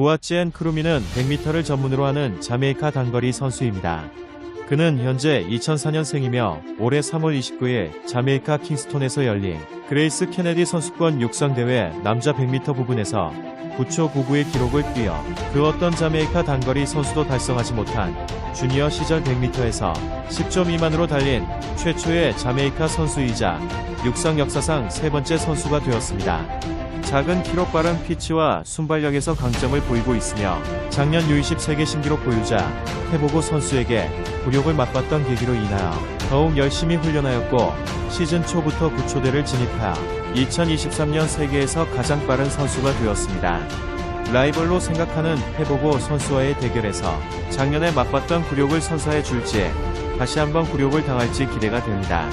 부아찌엔 크루미는 100m를 전문으로 하는 자메이카 단거리 선수입니다. 그는 현재 2004년생이며 올해 3월 29일 자메이카 킹스톤에서 열린 그레이스 케네디 선수권 육상대회 남자 100m 부분에서 9초 99의 기록을 뛰어 그 어떤 자메이카 단거리 선수도 달성하지 못한 주니어 시절 100m에서 10초 미만으로 달린 최초의 자메이카 선수이자 육상 역사상 세 번째 선수가 되었습니다. 작은 키로 빠른 피치와 순발력에서 강점을 보이고 있으며 작년 U20 세계 신기록 보유자 해보고 선수에게 굴욕을 맛봤던 계기로 인하여 더욱 열심히 훈련하였고 시즌 초부터 9초대를 진입하여 2023년 세계에서 가장 빠른 선수가 되었습니다. 라이벌로 생각하는 해보고 선수와의 대결에서 작년에 맛봤던 굴욕을 선사해 줄지 다시 한번 굴욕을 당할지 기대가 됩니다.